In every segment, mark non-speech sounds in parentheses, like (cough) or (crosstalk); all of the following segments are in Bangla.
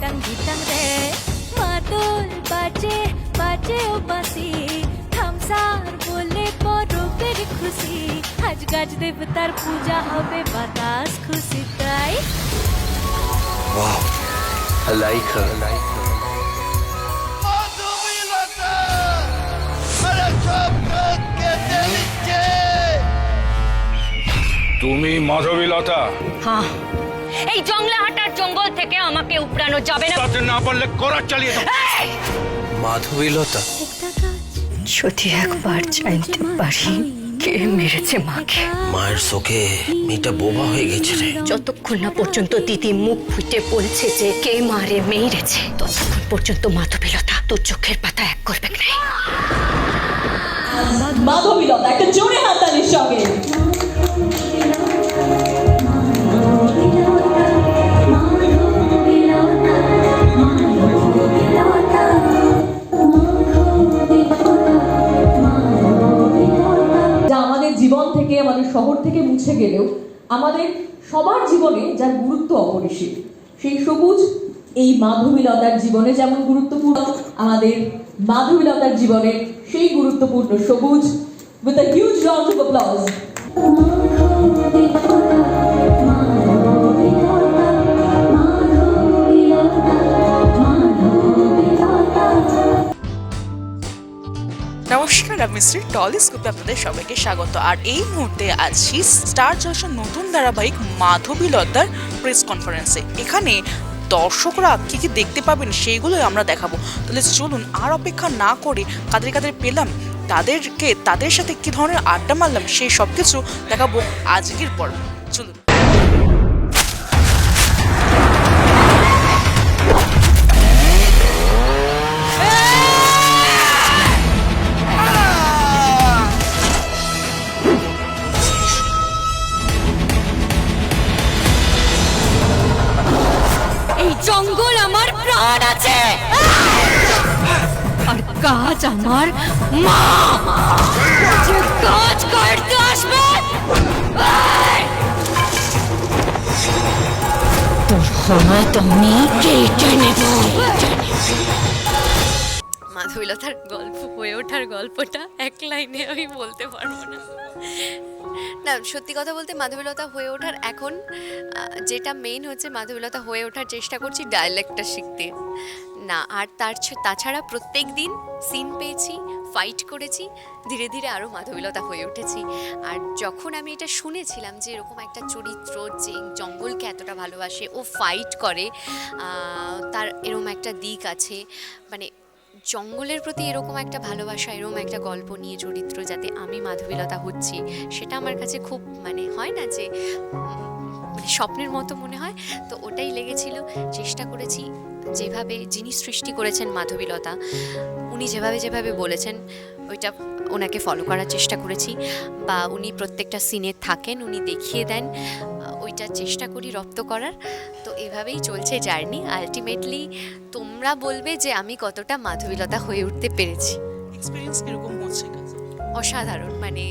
ধিটাং ধিটাং রে মাদুল বাজে বাজে ও বাঁশি থামসার বলে পরবের খুশি আজ গাছ দেবতার পূজা হবে বাতাস খুশি তাই Wow. I like her. I like her. মাধবীলতা আরে সব কাজ কেটে নিচ্ছে তুমি মাধবীলতা হ্যাঁ এই জঙ্গলে হাঁটার জঙ্গল থেকে আমাকে উপড়ানো যাবে না। তাতে না পারলে করার চালিয়ে দাও মাধবীলতা। যদি একবার জানতে পারি কে মেরেছে মাকে। মায়ের শোকে মেয়েটা বোবা হয়ে গেছে রে। যতক্ষণ না পর্যন্ত দিদি মুখ ফুটে বলছে যে কে মারে মেরেছে ততক্ষণ পর্যন্ত মাধবীলতা তোর চোখের পাতা এক করবে না মাধবীলতা একটা জোরে হাততালির সঙ্গে। শহর থেকে মুছে গেলেও আমাদের সবার জীবনে যার গুরুত্ব অপরিসীম, সেই সবুজ এই মাধবীলতার জীবনে যেমন গুরুত্বপূর্ণ, আমাদের মাধবীলতার জীবনে সেই গুরুত্বপূর্ণ সবুজ with a huge round of আমি টলি স্কুপে আপনাদের সবাইকে স্বাগত। আর এই মুহূর্তে আছি স্টার জলসার নতুন ধারাবাহিক মাধবীলতার প্রেস কনফারেন্সে এখানে দর্শকরা কি কি দেখতে পাবেন সেইগুলোই আমরা দেখাবো। তাহলে চলুন, আর অপেক্ষা না করে কাদের কাদের পেলাম, তাদেরকে, তাদের সাথে কি ধরনের আড্ডা মারলাম সেই সব কিছু দেখাবো আজকের পর চলুন। কাজ আমার? মা! কাজ করতে আসবে? তোর সময় তো আমি কেটে নেব। মাধবীলতার গল্প, হয়ে ওঠার গল্পটা এক লাইনে আমি বলতে পারব না। না, সত্যি কথা বলতে মাধবীলতা হয়ে ওঠার এখন যেটা মেইন হচ্ছে মাধবীলতা হয়ে ওঠার চেষ্টা করছি ডায়ালেক্টটা শিখতে। না, আর তার তাছাড়া প্রত্যেক দিন সিন পেয়েছি ফাইট করেছি, ধীরে ধীরে আরও মাধবীলতা হয়ে উঠেছি। আর যখন আমি এটা শুনেছিলাম যে এরকম একটা চরিত্র যে জঙ্গলকে এতটা ভালোবাসে, ও ফাইট করে তার এরকম একটা দিক আছে মানে জঙ্গলের প্রতি এরকম একটা ভালোবাসা, এরকম একটা গল্প নিয়ে চরিত্র যাতে আমি মাধবীলতা হচ্ছি, সেটা আমার কাছে খুব মানে হয় না যে মানে স্বপ্নের মতো মনে হয়। তো ওটাই লেগেছিল। চেষ্টা করেছি যেভাবে যিনি সৃষ্টি করেছেন মাধবীলতা, উনি যেভাবে যেভাবে বলেছেন, ওইটা ওনাকে ফলো করার চেষ্টা করেছি। বা উনি প্রত্যেকটা সিনে থাকেন, উনি দেখিয়ে দেন। ওইটা চেষ্টা করি রপ্ত করার। তো এভাবেই চলছে জার্নি। আলটিমেটলি তোমরা বলবে যে আমি কতটা মাধবীলতা হয়ে উঠতে পেরেছি। এক্সপিরিয়েন্স হচ্ছে অসাধারণ। মানে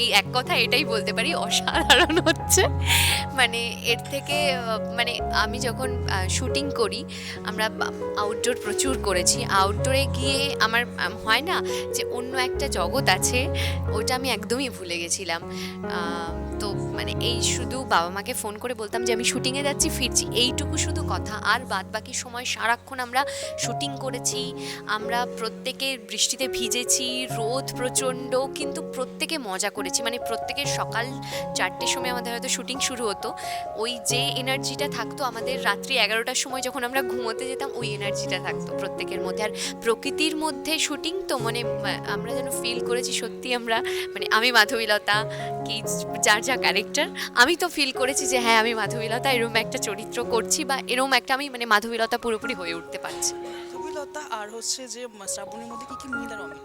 এই এক কথা এটাই বলতে পারি অসাধারণ হচ্ছে। মানে এর থেকে মানে আমি যখন শুটিং করি আমরা আউটডোর প্রচুর করেছি। আউটডোরে গিয়ে আমার হয় না যে অন্য একটা জগৎ আছে ওটা আমি একদমই ভুলে গেছিলাম। তো মানে এই শুধু বাবা মাকে ফোন করে বলতাম যে আমি শুটিংয়ে যাচ্ছি, ফিরছি। এইটুকু শুধু কথা। আর বাদ বাকি সময় সারাক্ষণ আমরা শুটিং করেছি, আমরা প্রত্যেকে বৃষ্টিতে ভিজেছি, রোদ প্রচণ্ড, কিন্তু প্রত্যেকে মজা করেছি। মানে প্রত্যেকের সকাল চারটের সময় আমাদের হয়তো শুটিং শুরু হতো। ওই যে এনার্জিটা থাকতো আমাদের রাত্রি এগারোটার সময় যখন আমরা ঘুমোতে যেতাম, ওই এনার্জিটা থাকতো প্রত্যেকের মধ্যে। আর প্রকৃতির মধ্যে শুটিং তো মানে আমরা যেন ফিল করেছি সত্যি আমরা মানে আমি মাধবীলতা, কি, যার যা ক্যারেক্টার আমি তো ফিল করেছি যে হ্যাঁ আমি মাধবীলতা, এরম একটা চরিত্র করছি বা এরম একটা আমি মানে মাধবীলতা পুরোপুরি হয়ে উঠতে পারছি। মাধবীলতা আর হচ্ছে যে শ্রাবণীর মধ্যে কি কি মিল আর অমিল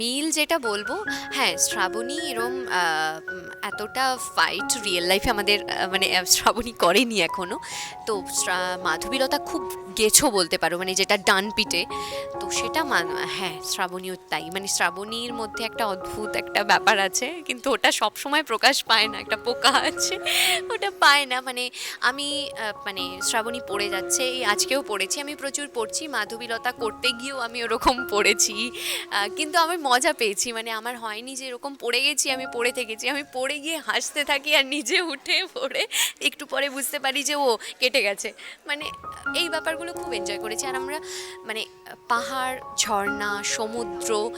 মিল যেটা বলব হ্যাঁ শ্রাবণী এরম এতটা ফাইট রিয়েল লাইফে আমাদের মানে শ্রাবণী করেনি এখনও তো মাধবীলতা খুব গেছো বলতে পারো মানে যেটা ডান পিটে তো সেটা হ্যাঁ শ্রাবণীও তাই। মানে শ্রাবণীর মধ্যে একটা অদ্ভুত একটা ব্যাপার আছে, কিন্তু ওটা সব সময় প্রকাশ পায় না, একটা পোকা আছে, ওটা পায় না। মানে আমি মানে শ্রাবণী পড়ে যাচ্ছে, এই আজকেও পড়েছি, আমি প্রচুর পড়ছি, মাধবীলতা করতে গিয়েও আমি ওরকম পড়েছি। কিন্তু আমি মজা পেয়েছি। মানে আমার হয়নি যে এরকম পড়ে গেছি, আমি পড়ে থেকেছি। আমি পড়ে গিয়ে হাসতে থাকি আর নিজে উঠে পড়ে একটু পরে বুঝতে পারি যে, ও, কেটে গেছে। মানে এই ব্যাপারগুলো খুব এনজয় করেছি। আর আমরা মানে পাহাড়, ঝর্ণা, সমুদ্র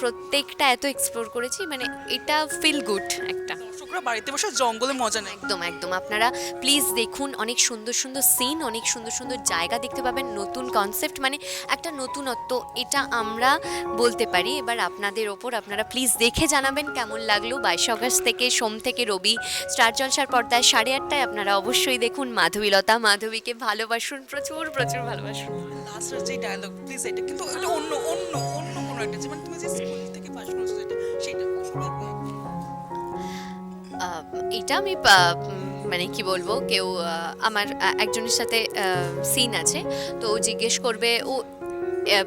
প্রত্যেকটা এত এক্সপ্লোর করেছি। মানে এটা ফিল গুড একটা। বাড়িতে বসে জঙ্গলে মজা নেয় একদম একদম। আপনারা প্লিজ দেখুন অনেক সুন্দর সুন্দর সিন অনেক সুন্দর সুন্দর জায়গা দেখতে পাবেন নতুন কনসেপ্ট মানে একটা নতুনত্ব এটা আমরা বলতে পারি। এবার আপনাদের ওপর আপনারা প্লিজ দেখে জানাবেন কেমন লাগল। বাইশে অগস্ট থেকে সোম থেকে রবি স্টার জলসার পর্দায় সাড়ে আটটায় আপনারা অবশ্যই দেখুন। মাধবীলতা মাধবীকে ভালোবাসুন প্রচুর প্রচুর ভালোবাসুন। লাস্টের যে ডায়লগ প্লিজ এটা কিন্তু অন্য অন্য অন্য কোনো একটা যেমন তুমি যে স্কুল থেকে পাস করেছ সেটা আহ, এটা আমি মানে কি বলব, কেউ আমার একজনের সাথে সিন আছে, তো ও জিজ্ঞেস করবে, ও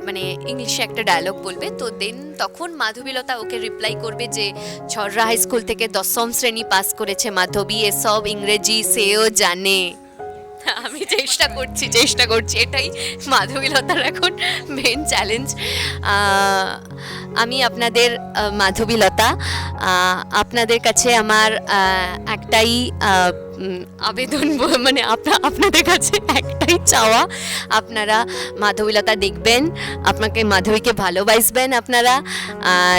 মানে ইংলিশে একটা ডায়লগ বলবে, তো দেন তখন মাধবীলতা ওকে রিপ্লাই করবে যে ছড়রা হাই স্কুল থেকে দশম শ্রেণি পাস করেছে মাধবী, এসব ইংরেজি সেও জানে। (laughs) আমি চেষ্টা করছি চেষ্টা করছি, এটাই মাধবীলতার এখন মেন চ্যালেঞ্জ আমি আপনাদের মাধবীলতা আপনাদের কাছে আমার একটাই আবেদন (laughs) মানে আপনা- আপনাদের কাছে একটাই চাওয়া। আপনারা মাধবীলতা দেখবেন, আপনাকে, মাধবীকে ভালোবাসবেন আপনারা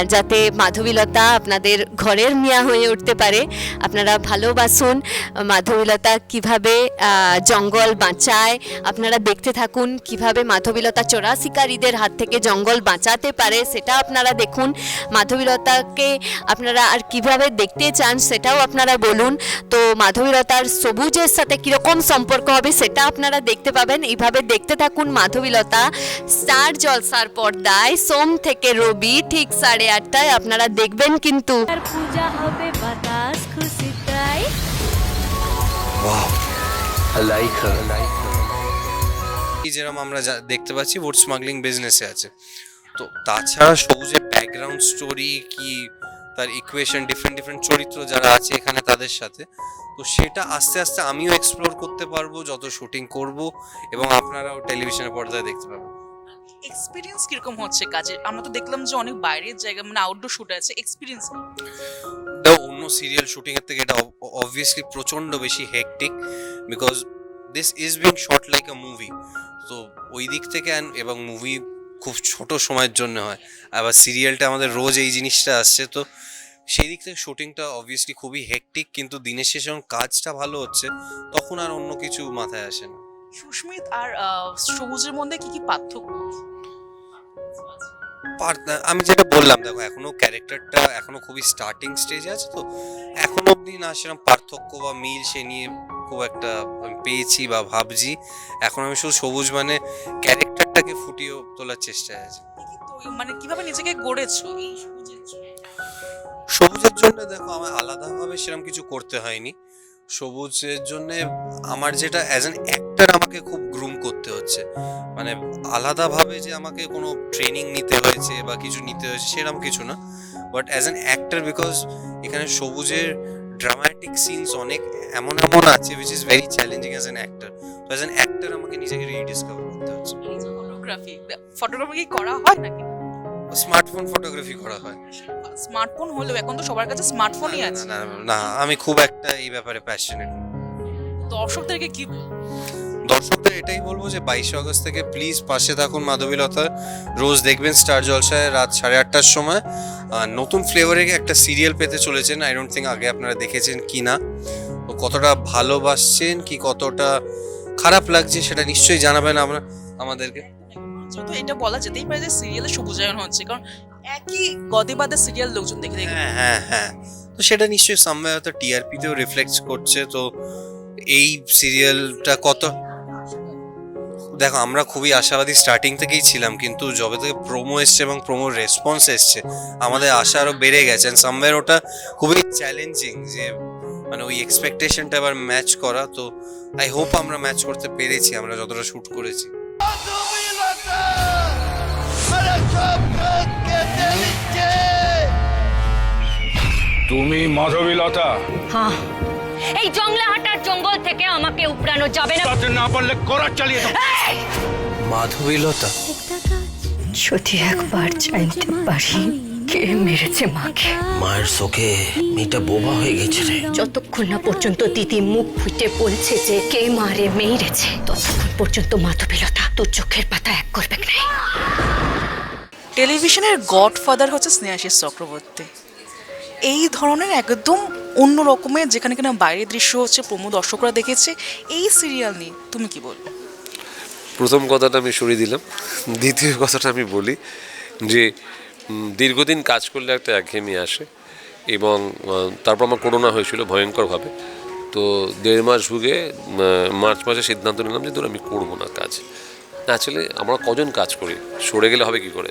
যাতে মাধবীলতা আপনাদের ঘরের মিয়া হয়ে উঠতে পারে। আপনারা ভালোবাসুন, মাধবীলতা কীভাবে জঙ্গল বাঁচায়, আপনারা দেখতে থাকুন কীভাবে মাধবীলতা চোরা শিকারীদের হাত থেকে জঙ্গল বাঁচাতে পারে, সেটা আপনারা দেখুন। মাধবীলতাকে আপনারা আর কীভাবে দেখতে চান সেটাও আপনারা বলুন। তো মাধবীলতার সবুজের সাথে কীরকম সম্পর্ক হবে সেটা আপনারা দেখতে পাবেন। এইভাবে দেখতে থাকুন মাধবীলতা। স্টার জলসার পর্দায় সোম থেকে রবি ঠিক সাড়ে আটটায় আপনারা দেখবেন কিন্তু। পূজা হবে বাতাস খুশি তাই যেরকম আমরা যা- দেখতে পাচ্ছি ভোট স্মাগলিং বিজনেসে আছে। তো তাছাড়া সবুজের ব্যাকগ্রাউন্ড স্টোরি কি তার ইকুয়েশন ডিফারেন্ট ডিফারেন্ট চরিত্র যারা আছে এখানে তাদের সাথে। তো সেটা আস্তে আস্তে আমিও এক্সপ্লোর করতে পারব যত শুটিং করব এবং আপনারাও টেলিভিশনের পর্দায় দেখতে পাবেন। এক্সপিরিয়েন্স কীরকম হচ্ছে কাজে? আমরা তো দেখলাম যে অনেক বাইরের জায়গা মানে আউটডোর শুট আছে এক্সপিরিয়েন্স এটা অন্য সিরিয়াল শুটিং এর থেকে এটা অবভিয়াসলি প্রচণ্ড বেশি hectic because this is being shot like a movie তো ওই দিক থেকে এবং মুভি খুব ছোট সময়ের জন্য হয়। আবার সিরিয়ালটা আমাদের রোজ এই জিনিসটা আসছে তো সেই দিক থেকে শুটিংটা অবভিয়াসলি খুবই হেকটিক কিন্তু দিনের শেষে যখন কাজটা ভালো হচ্ছে তখন আর অন্য কিছু মাথায় আসে না। সুস্মিত আর সবুজের মধ্যে কি কি পার্থক্য? পার- আমি যেটা বললাম দেখো এখনও ক্যারেক্টারটা এখনও খুবই স্টার্টিং স্টেজে আছে তো এখন অবধি না সেরকম পার্থক্য বা মিল সে নিয়ে খুব একটা পেয়েছি বা ভাবছি। এখন আমি শুধু সবুজ মানে ক্যারেক্টারটাকে ফুটিয়ে তোলার চেষ্টায় আছি। মানে কীভাবে নিজেকে গড়েছো এই সবুজের জন্য? দেখো আমার আলাদাভাবে সেরকম কিছু করতে হয়নি। সবুজের জন্য আমার যেটা অ্যাজ অ্যান অ্যাক্টার আমাকে খুব গ্রুম করতে হচ্ছে। মানে আলাদাভাবে যে আমাকে কোনো ট্রেনিং নিতে হয়েছে বা কিছু নিতে হয়েছে সেরকম কিছু না। But as an actor because এখানে সবুজের ড্রামাটিক সিনস অনেক এমন এমন আছে which is very challenging as an actor তো অ্যাজ অ্যান অ্যাক্টার আমাকে নিজেকে রিডিসকভার করতে হচ্ছে। ফটোগ্রাফি ফটোগ্রাফি কি করা হয় নাকি? স্মার্টফোন ফটোগ্রাফি করা হয়। স্মার্টফোন হলেও এখন তো সবার কাছে স্মার্টফোনই আছে। না, না, আমি খুব একটা এই ব্যাপারে প্যাশনেট দর্শকদেরকে কি? দর্শকদের এটাই বলব যে বাইশে আগস্ট থেকে প্লিজ পাশে থাকুন মাধবীলতা রোজ দেখবেন স্টার জলসায় রাত সাড়ে আটটার সময়। আর নতুন ফ্লেভারে একটা সিরিয়াল পেতে চলেছেন। আই ডোন্ট থিঙ্ক আগে আপনারা দেখেছেন কি না। তো কতটা ভালোবাসছেন কি কতটা খারাপ লাগছে সেটা নিশ্চয়ই জানাবেন আমরা আমাদেরকে। যেহেতু এটা বলা যেতেই পারে যে সিরিয়ালে সবুজায়ন হচ্ছে, কারণ একই গদে বাদে সিরিয়াল লোকজন দেখে দেখে। হ্যাঁ হ্যাঁ হ্যাঁ। তো সেটা নিশ্চয়ই সামনে হয়তো টিআরপিতেও রিফ্লেক্ট করছে, তো এই সিরিয়ালটা কত দেখো, আমরা খুবই আশাবাদী স্টার্টিং থেকেই ছিলাম, কিন্তু যবে থেকে প্রোমো এসছে এবং প্রোমোর রেসপন্স এসছে, আমাদের আশা আরও বেড়ে গেছে। অ্যান্ড সামওয়্যার ওটা খুবই চ্যালেঞ্জিং যে মানে ওই এক্সপেকটেশনটা আবার ম্যাচ করা, তো আই হোপ আমরা ম্যাচ করতে পেরেছি, আমরা যতটা শ্যুট করেছি। তুমি মাধবীলতা। হ্যাঁ। এই জঙ্গলে হাঁটার জঙ্গল থেকে আমাকে উপড়ানো যাবে না। তাতে না পারলে করা চালিয়ে দাও মাধবীলতা। যদি একবার জানতে পারি কে মেরেছে মাকে। মায়ের শোকে মেয়েটা বোবা হয়ে গেছে রে। যতক্ষণ না পর্যন্ত দিদি মুখ ফুটে বলছে যে কে মারে মেরেছে ততক্ষণ পর্যন্ত মাধবীলতা তোর চোখের পাতা এক করবে না টেলিভিশনের গডফাদার হচ্ছে স্নেহাশিস চক্রবর্তী। এই ধরনের একদম অন্য রকমের যেখানে কিনা বাইরের দৃশ্য হচ্ছে প্রমো দর্শকরা দেখেছে। এই সিরিয়াল নিয়ে তুমি কি বলবে? প্রথম কথাটা আমি সরিয়ে দিলাম। দ্বিতীয় কথাটা আমি বলি যে দীর্ঘদিন কাজ করলে একটা একঘেয়েমি আসে এবং তারপর আমার করোনা হয়েছিল ভয়ঙ্করভাবে। তো দেড় মাস ভুগে মার্চ মাসে সিদ্ধান্ত নিলাম যে, ধর আমি করব না কাজ। অ্যাকচুয়ালি আমরা কজন কাজ করি? সরে গেলে হবে কি করে?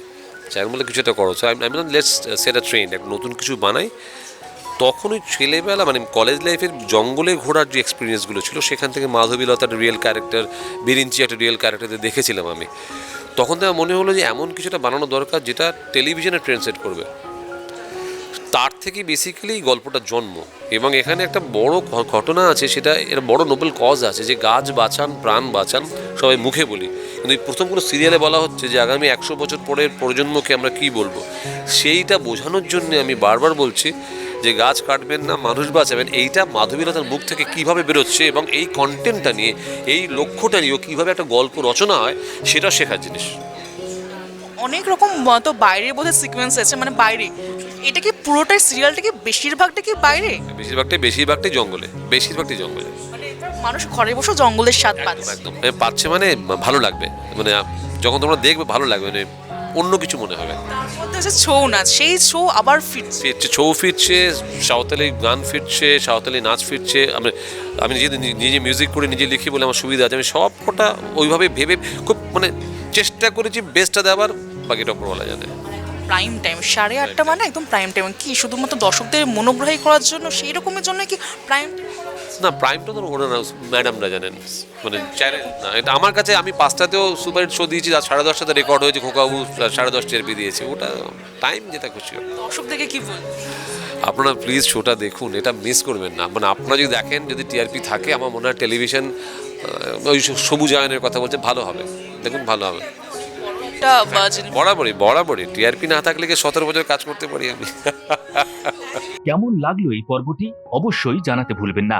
চাই বলে কিছু একটা করো। আমি আমি লেটস সেট আ ট্রেন্ড একটা নতুন কিছু বানাই। তখন ওই ছেলেবেলা মানে কলেজ লাইফের জঙ্গলে ঘোরার যে এক্সপিরিয়েন্সগুলো ছিল, সেখান থেকে মাধবীলতার রিয়েল ক্যারেক্টার বিরিঞ্চি একটা রিয়েল ক্যারেক্টারদের দেখেছিলাম আমি। তখন তো মনে হলো যে এমন কিছুটা বানানো দরকার, যেটা টেলিভিশনে ট্রেন্ড সেট করবে। তার থেকে বেসিক্যালি এই গল্পটার জন্ম। এবং এখানে একটা বড় ঘটনা আছে, সেটা এর বড় নোবেল কজ আছে, যে গাছ বাঁচান, প্রাণ বাঁচান, সবাই মুখে বলি। কিন্তু এই প্রথম কোনো সিরিয়ালে বলা হচ্ছে যে আগামী একশো বছর পরের প্রজন্মকে আমরা কি বলব? সেইটা বোঝানোর জন্য আমি বারবার বলছি যে গাছ কাটবেন না, মানুষ বাঁচাবেন, এইটা মাধবীলতার মুখ থেকে কীভাবে বেরোচ্ছে এবং এই কন্টেন্টটা নিয়ে, এই লক্ষ্যটা নিয়েও কীভাবে একটা গল্প রচনা হয়, সেটা শেখার জিনিস। অনেক রকম তো বাইরে বোধহয় সিকোয়েন্স আছে মানে বাইরে। এটা কি পুরোটাই সিরিয়ালটা কি বেশিরভাগটা কি বাইরে? বেশিরভাগটাই বেশিরভাগটাই জঙ্গলে বেশিরভাগটাই জঙ্গলে। মানে মানুষ ঘরে বসে জঙ্গলের স্বাদ পাচ্ছে। একদম। পাচ্ছে মানে ভালো লাগবে। মানে যখন তোমরা দেখবে ভালো লাগবে। মানে অন্য কিছু মনে হবে। মধ্যে ছৌ নাচ সেই ছৌ আবার ফিরছে। ফিরছে ছৌ ফিরছে সাঁওতালি গান ফিরছে সাঁওতালি নাচ ফিরছে। আমি আমি নিজে নিজে মিউজিক করে নিজে লিখি বলে আমার সুবিধা আছে। আমি সব কটা ওইভাবে ভেবে খুব মানে চেষ্টা করেছি বেস্টটা দেওয়ার বাকিটা বলা জানে। প্রাইম টাইম সাড়ে আটটা মানে একদম প্রাইম টাইম কি শুধুমাত্র দর্শকদের মনোগ্রাহী করার জন্য সেই রকমের জন্য কি প্রাইম না প্রাইমটা তো ওনারা ম্যাডামরা জানেন। মানে চ্যানেল না এটা আমার কাছে আমি পাঁচটাতেও সুপার হিট শো দিয়েছি আর সাড়ে দশটাতে রেকর্ড হয়েছে খোকাবু সাড়ে দশটা এরপি দিয়েছে ওটা টাইম যেটা খুশি হবে। দর্শকদেরকে কি বলব? আপনারা প্লিজ শোটা দেখুন এটা মিস করবেন না। মানে আপনারা যদি দেখেন যদি টিআরপি থাকে আমার মনে হয় টেলিভিশন ওই সবুজ আয়নের কথা বলছে ভালো হবে। দেখুন ভালো হবে। বরাবরই বরাবরই। টিআরপি না থাকলে কি সতেরো বছর কাজ করতে পারি আমি? কেমন লাগল এই পর্বটি? অবশ্যই জানাতে ভুলবেন না।